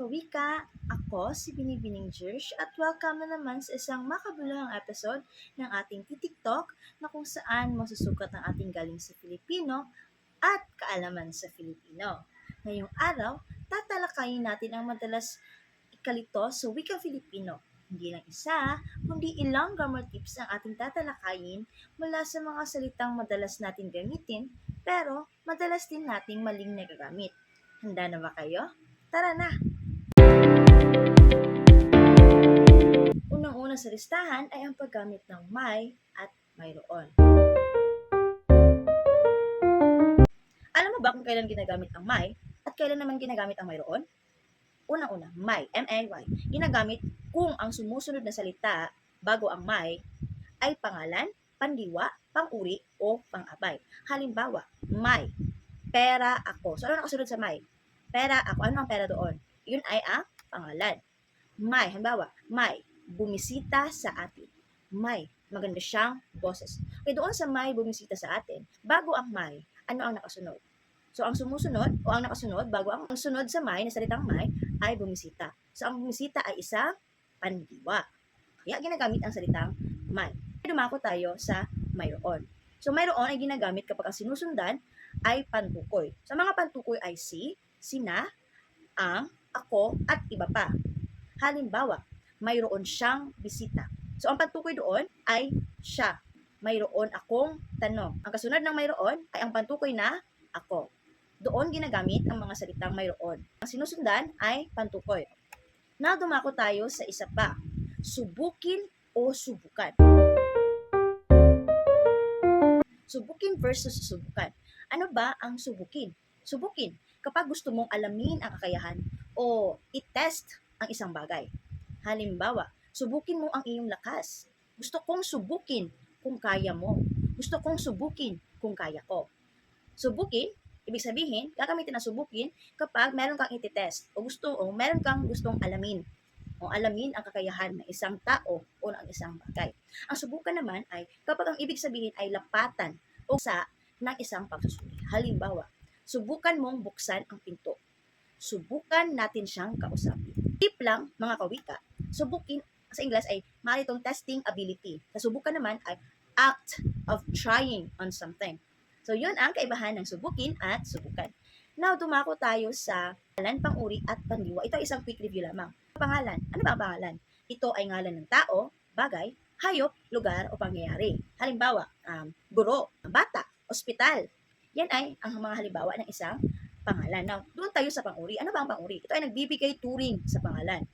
kawika! Ako si Binibining Jersh at welcome na naman sa isang makabuluhang episode ng ating TikTok na kung saan masusukat ang ating galing sa Filipino at kaalaman sa Filipino. Ngayong araw, tatalakayin natin ang madalas ikalito sa wika Filipino. Hindi lang isa, kundi ilang grammar tips ang ating tatalakayin mula sa mga salitang madalas natin gamitin pero madalas din nating maling nagagamit. Handa na ba kayo? Tara na! Unang-una sa listahan ay ang paggamit ng may at mayroon. Alam mo ba kung kailan ginagamit ang may at kailan naman ginagamit ang mayroon? Unang-una, may, M-A-Y, ginagamit kung ang sumusunod na salita bago ang may ay pangalan, pandiwa, panguri, o pangabay. Halimbawa, may, pera ako. So, ano nakasunod sa may? Pera ako. Ano ang pera doon? Yun ay ang pangalan. May, halimbawa, may, bumisita sa atin. May, maganda siyang boses. Okay, doon sa may bumisita sa atin, bago ang may, ano ang nakasunod? So, ang sumusunod, o ang nakasunod, bago ang, ang sunod sa may, na salitang may, ay bumisita. So, ang bumisita ay isang pandiwa. Kaya ginagamit ang salitang may. Dumako tayo sa mayroon. So, mayroon ay ginagamit kapag ang sinusundan ay pantukoy. Sa mga pantukoy ay si, sina, ang, ako, at iba pa. Halimbawa, mayroon siyang bisita. So, ang pantukoy doon ay siya. Mayroon akong tanong. Ang kasunod ng mayroon ay ang pantukoy na ako. Doon ginagamit ang mga salitang mayroon. Ang sinusundan ay pantukoy. Now, dumako tayo sa isa pa. Subukin o subukan. Subukin versus subukan. Ano ba ang subukin? Subukin, kapag gusto mong alamin ang kakayahan o i-test ang isang bagay. Halimbawa, subukin mo ang iyong lakas. Gusto kong subukin kung kaya mo. Gusto kong subukin kung kaya ko. Subukin, ibig sabihin, gagamitin na subukin kapag meron kang iti-test o gusto o meron kang gustong alamin o alamin ang kakayahan ng isang tao o ng isang bagay. Ang subukan naman ay kapag ang ibig sabihin ay lapatan o sa ng isang pagsusuri. Halimbawa, subukan mong buksan ang pinto. Subukan natin siyang kausapin. Tip lang, mga kawika, subukin sa Ingles ay maaari itong testing ability. Sa subukan naman ay act of trying on something. So, yun ang kaibahan ng subukin at subukan. Now, dumako tayo sa pangalan, panguri, at pandiwa. Ito ay isang quick review lamang. Pangalan. Ano ba ang pangalan? Ito ay ngalan ng tao, bagay, hayop, lugar, o pangyayari. Halimbawa, um, guro, bata, ospital. Yan ay ang mga halimbawa ng isang pangalan. Now, doon tayo sa panguri. Ano ba ang panguri? Ito ay nagbibigay turing sa pangalan.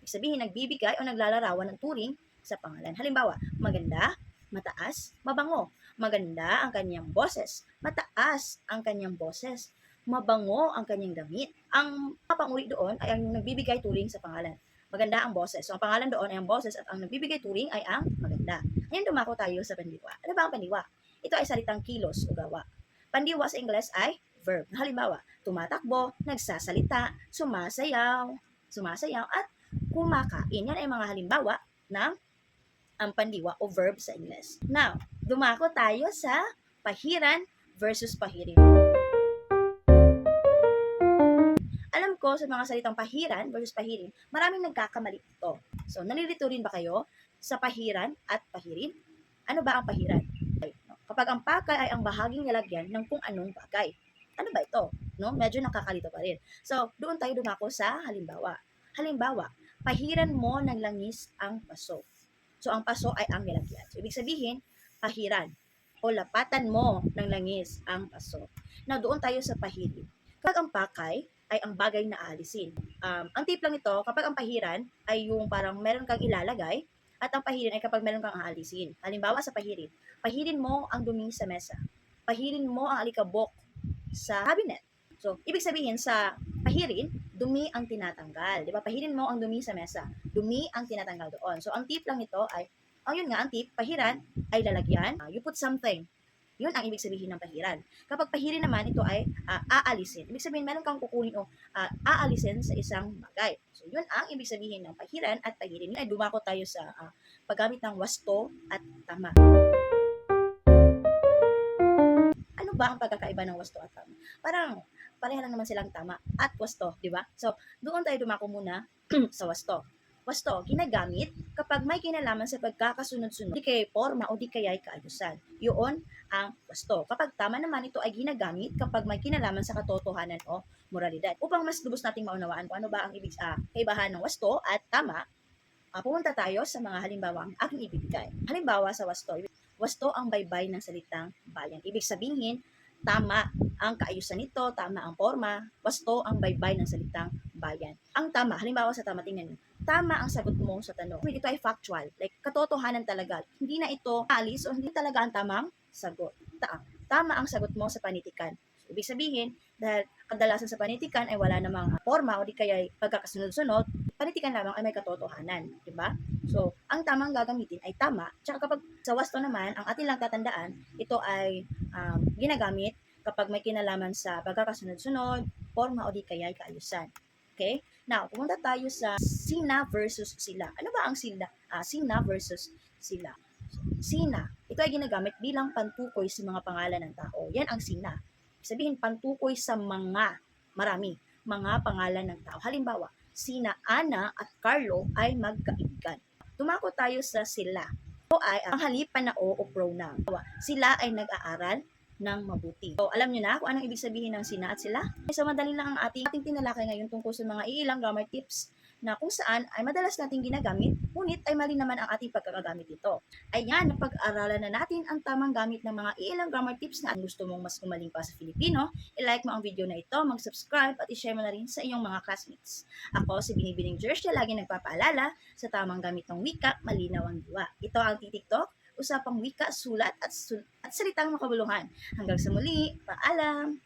Ibig sabihin, nagbibigay o naglalarawan ng turing sa pangalan. Halimbawa, maganda, mataas, mabango. Maganda ang kanyang boses. Mataas ang kanyang boses. Mabango ang kanyang damit. Ang panguri doon ay ang nagbibigay turing sa pangalan. Maganda ang boses. So, ang pangalan doon ay ang boses at ang nagbibigay turing ay ang maganda. Ngayon, dumako tayo sa pandiwa. Ano ba ang pandiwa? Ito ay salitang kilos o gawa. Pandiwa sa Ingles ay verb. Halimbawa, tumatakbo, nagsasalita, sumasayaw, sumasayaw, at kumakain. Yan ay mga halimbawa ng ang pandiwa o verb sa Ingles. Now, dumako tayo sa pahiran versus pahirin. Alam ko sa mga salitang pahiran versus pahirin, maraming nagkakamali ito. So, nalilito rin ba kayo sa pahiran at pahirin? Ano ba ang pahiran? Kapag ang pakay ay ang bahaging nilagyan ng kung anong bagay. Ano ba ito? No? Medyo nakakalito pa rin. So, doon tayo dumako sa halimbawa. Halimbawa, pahiran mo ng langis ang paso. So, ang paso ay ang nilagyan. So, ibig sabihin, pahiran o lapatan mo ng langis ang paso. Now, doon tayo sa pahirin. Kapag ang pakay ay ang bagay na aalisin. Um, ang tip lang ito, kapag ang pahiran ay yung parang meron kang ilalagay, at ang pahirin ay kapag meron kang aalisin. Halimbawa sa pahirin, pahirin mo ang dumi sa mesa. Pahirin mo ang alikabok sa cabinet. So, ibig sabihin sa pahirin, dumi ang tinatanggal. Di ba? Pahirin mo ang dumi sa mesa. Dumi ang tinatanggal doon. So, ang tip lang ito ay, ang yun nga, ang tip, pahiran ay lalagyan. Uh, you put something. Yun ang ibig sabihin ng pahiran. Kapag pahirin naman, ito ay uh, aalisin. Ibig sabihin, meron kang kukunin o uh, aalisin sa isang bagay. So, yun ang ibig sabihin ng pahiran at pahirin. Ay dumako tayo sa uh, paggamit ng wasto at tama. Ano ba ang pagkakaiba ng wasto at tama? Parang pareha lang naman silang tama at wasto, di ba? So, doon tayo dumako muna sa wasto. Wasto, ginagamit kapag may kinalaman sa pagkakasunod-sunod, di kay forma o di kaya'y kaayusan. Yun ang wasto. Kapag tama naman, ito ay ginagamit kapag may kinalaman sa katotohanan o moralidad. Upang mas lubos nating maunawaan kung ano ba ang ibig ah, kaibahan ng wasto at tama, ah, pumunta tayo sa mga halimbawa ang aking ibibigay. Halimbawa sa wasto, wasto ang baybay ng salitang bayan. Ibig sabihin, tama ang kaayusan nito, tama ang forma, wasto ang baybay ng salitang bayan. Ang tama, halimbawa sa tama, tingnan nyo, tama ang sagot mo sa tanong. Ito ay factual, like katotohanan talaga. Hindi na ito alis o hindi talaga ang tamang sagot. Ta tama ang sagot mo sa panitikan. Ibig sabihin, dahil kadalasan sa panitikan ay wala namang forma o di kaya pagkakasunod-sunod, panitikan lamang ay may katotohanan, di ba? So, ang tamang gagamitin ay tama. Tsaka kapag sa wasto naman, ang atin lang tatandaan, ito ay um, ginagamit kapag may kinalaman sa pagkakasunod-sunod, forma o di kaya kaayusan. Okay? Now, pumunta tayo sa sina versus sila. Ano ba ang sila? Ah, sina versus sila. Sina, ito ay ginagamit bilang pantukoy sa mga pangalan ng tao. Yan ang sina. Sabihin, pantukoy sa mga, marami, mga pangalan ng tao. Halimbawa, sina Ana at Carlo ay magkaibigan. Tumako tayo sa sila. Ito ay ang halipan na o o pronoun. Sila ay nag-aaral ng mabuti. So, alam nyo na kung anong ibig sabihin ng sina at sila? So, madali lang ang ating, ating tinalakay ngayon tungkol sa mga iilang grammar tips na kung saan ay madalas nating ginagamit, ngunit ay mali naman ang ating pagkakagamit ito. Ayan, napag-aralan na natin ang tamang gamit ng mga iilang grammar tips na gusto mong mas gumaling pa sa Filipino. I-like mo ang video na ito, mag-subscribe at i-share mo na rin sa iyong mga classmates. Ako si Binibining Jersey, lagi nagpapaalala sa tamang gamit ng wika, malinaw ang diwa. Ito ang titiktok, usapang wika, sulat at, sul- at salitang makabuluhan. Hanggang sa muli, paalam!